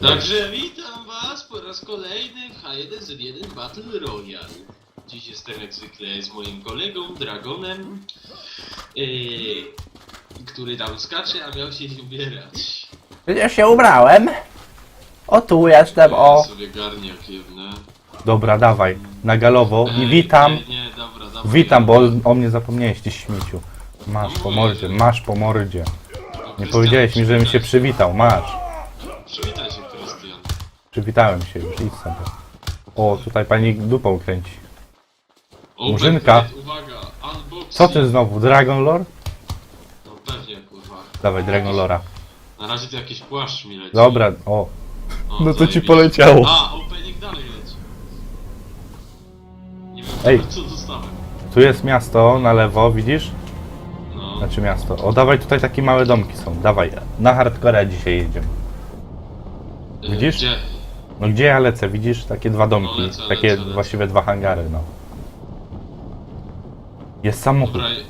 Także witam was po raz kolejny w H1Z1 Battle Royale. Dziś jestem jak zwykle z moim kolegą Dragonem, yy, który tam skacze, a miał się ubierać. Przecież się ubrałem. O tu jestem, Ja o. sobie garniak jebnę. Dobra, dawaj, na galowo i witam. Nie, nie, dobra, dobra. Witam, bo o mnie zapomniałeś, ty śmieciu. Masz po mordzie, masz po mordzie. Nie powiedziałeś mi, żebym się przywitał, masz. Przywitałem się już, idź sobie. O, tutaj pani dupą kręci. Open Murzynka. plate, Uwaga, unboxing. Co ty znowu, Dragon Lore? No pewnie, kurwa. Dawaj, Dragon Lora. Na razie to jakiś płaszcz mi leci. Dobra, o. O, No to ci zajebiście. poleciało. A, opening dalej leci. Nie wiem, Ej. co dostałem. Tu jest miasto na lewo, widzisz? No. Znaczy miasto. O, dawaj, tutaj takie małe domki są. Dawaj, na hardcore dzisiaj jedziemy. E, widzisz? Gdzie? No gdzie ja lecę, widzisz? Takie dwa domki, No, lecę, takie lecę, lecę. właściwie dwa hangary, no. Jest samochód. Dobra. i-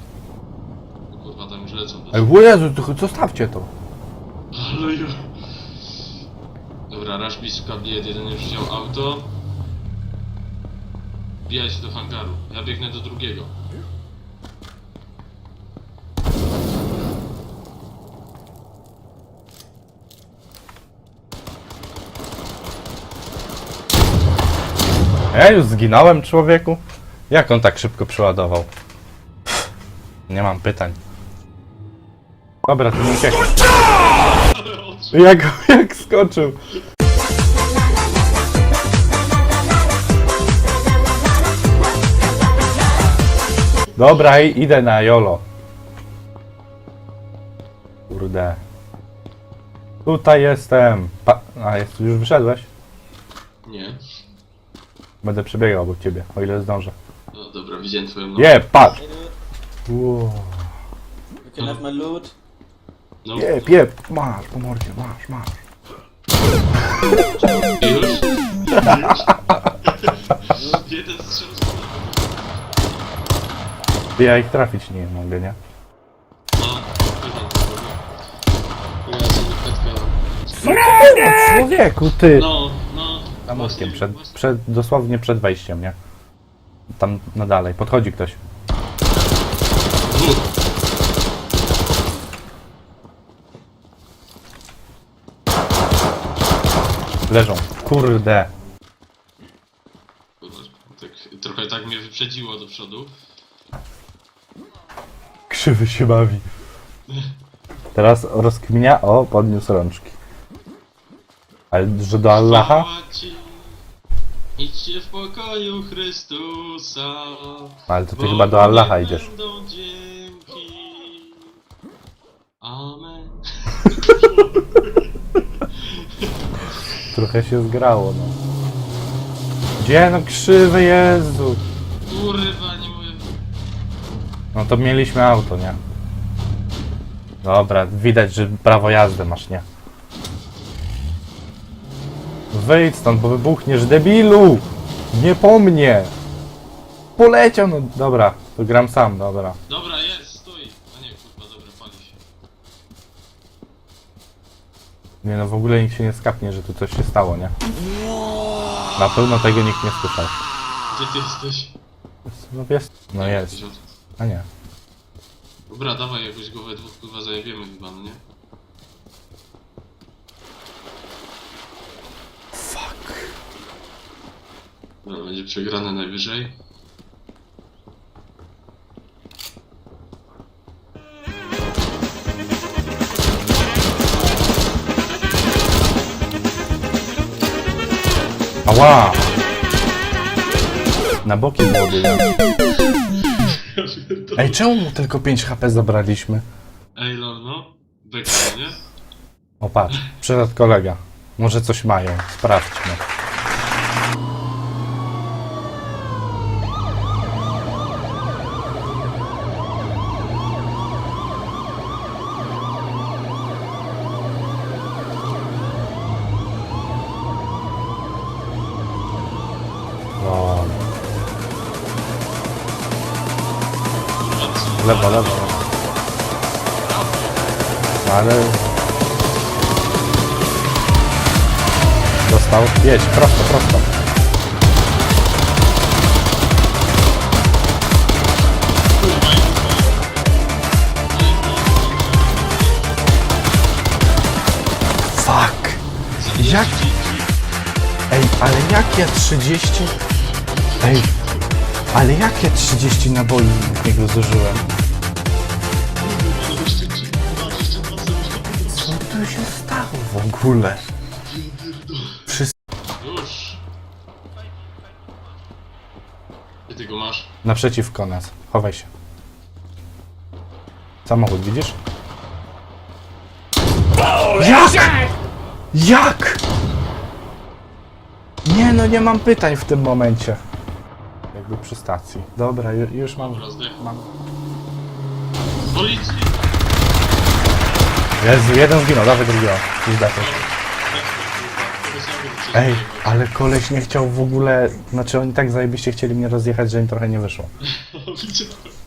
O Kurwa, tam już lecą. Ej, o Jezu, to zostawcie to. Ale ja... Dobra, Rashbis Kabiet jeden już wziął auto. Wbijaj się do hangaru. Ja biegnę do drugiego. Ja już zginąłem, człowieku. Jak on tak szybko przeładował? Nie mam pytań. Dobra, to nie. Jak, jak skoczył. Dobra, idę na Jolo. Kurde. Tutaj jestem. Pa A, jest, już wyszedłeś? Nie. Będę przebiegał obok ciebie, o ile zdążę. No dobra, widziałem twoją nogę. Je, patrz! Wow. you can have my loot. No, Jeb, jeb, masz, po mordzie, masz, masz. już? Jeden strzał z góry. Ty, Ja ich trafić nie mogę, nie? No, pytam tego. Ja sobie petka... Człowieku, ty! No, właśnie, przed, przed, dosłownie przed wejściem, nie? Tam na dalej, podchodzi ktoś. Leżą. Kurde. Kurwa, tak, trochę tak mnie wyprzedziło do przodu. Krzywy się bawi. Teraz rozkminia, o, podniósł rączki. Ale że do Allaha? Chwała Ci. Idźcie w pokoju Chrystusa. Ale to ty bo chyba do Allaha nie idziesz. będą dzięki. Amen. Trochę się zgrało, no. Gdzie no krzywy Jezu? Kurwa, nie mówię. No to mieliśmy auto, nie? Dobra, widać, że prawo jazdy masz, nie? Wyjdź stąd, bo wybuchniesz, debilu! Nie po mnie! Poleciał, no dobra, to gram sam, dobra. Dobra, jest, stój. A nie, kurwa, dobra, pali się. Nie no, w ogóle nikt się nie skapnie, że tu coś się stało, nie? Na pewno tego nikt nie słyszał. Gdzie ty jesteś? No jest, no jest, Gdzieś od- a nie. Dobra, dawaj jakoś go we dwóch kurwa zajebiemy chyba, no nie? Fuck. Dobra, będzie przegrane najwyżej. Ała! Na boki młody? Ej, czemu mu tylko 5 HP zabraliśmy? Ej, lol, no. Beka, nie? O patrz, przyszedł kolega. Może coś mają, sprawdźmy. No ale Dostał. Jedź, prosto, prosto. Fuck! Jak? Ej, ale jakie 30? Ej, ale jakie 30 naboi w niego zużyłem? W ogóle? Wszyscy... Już. Gdzie ty go masz? Naprzeciwko nas. Chowaj się. Samochód, widzisz? Jak? Jak? Nie no, nie mam pytań w tym momencie. Jakby przy stacji. Dobra, ju- już mam... Dobra, mam... Policji! Jezu, jeden zginął, dawaj drugiego. Już daty. Ej, ale koleś nie chciał w ogóle... Znaczy oni tak zajebiście chcieli mnie rozjechać, że im trochę nie wyszło.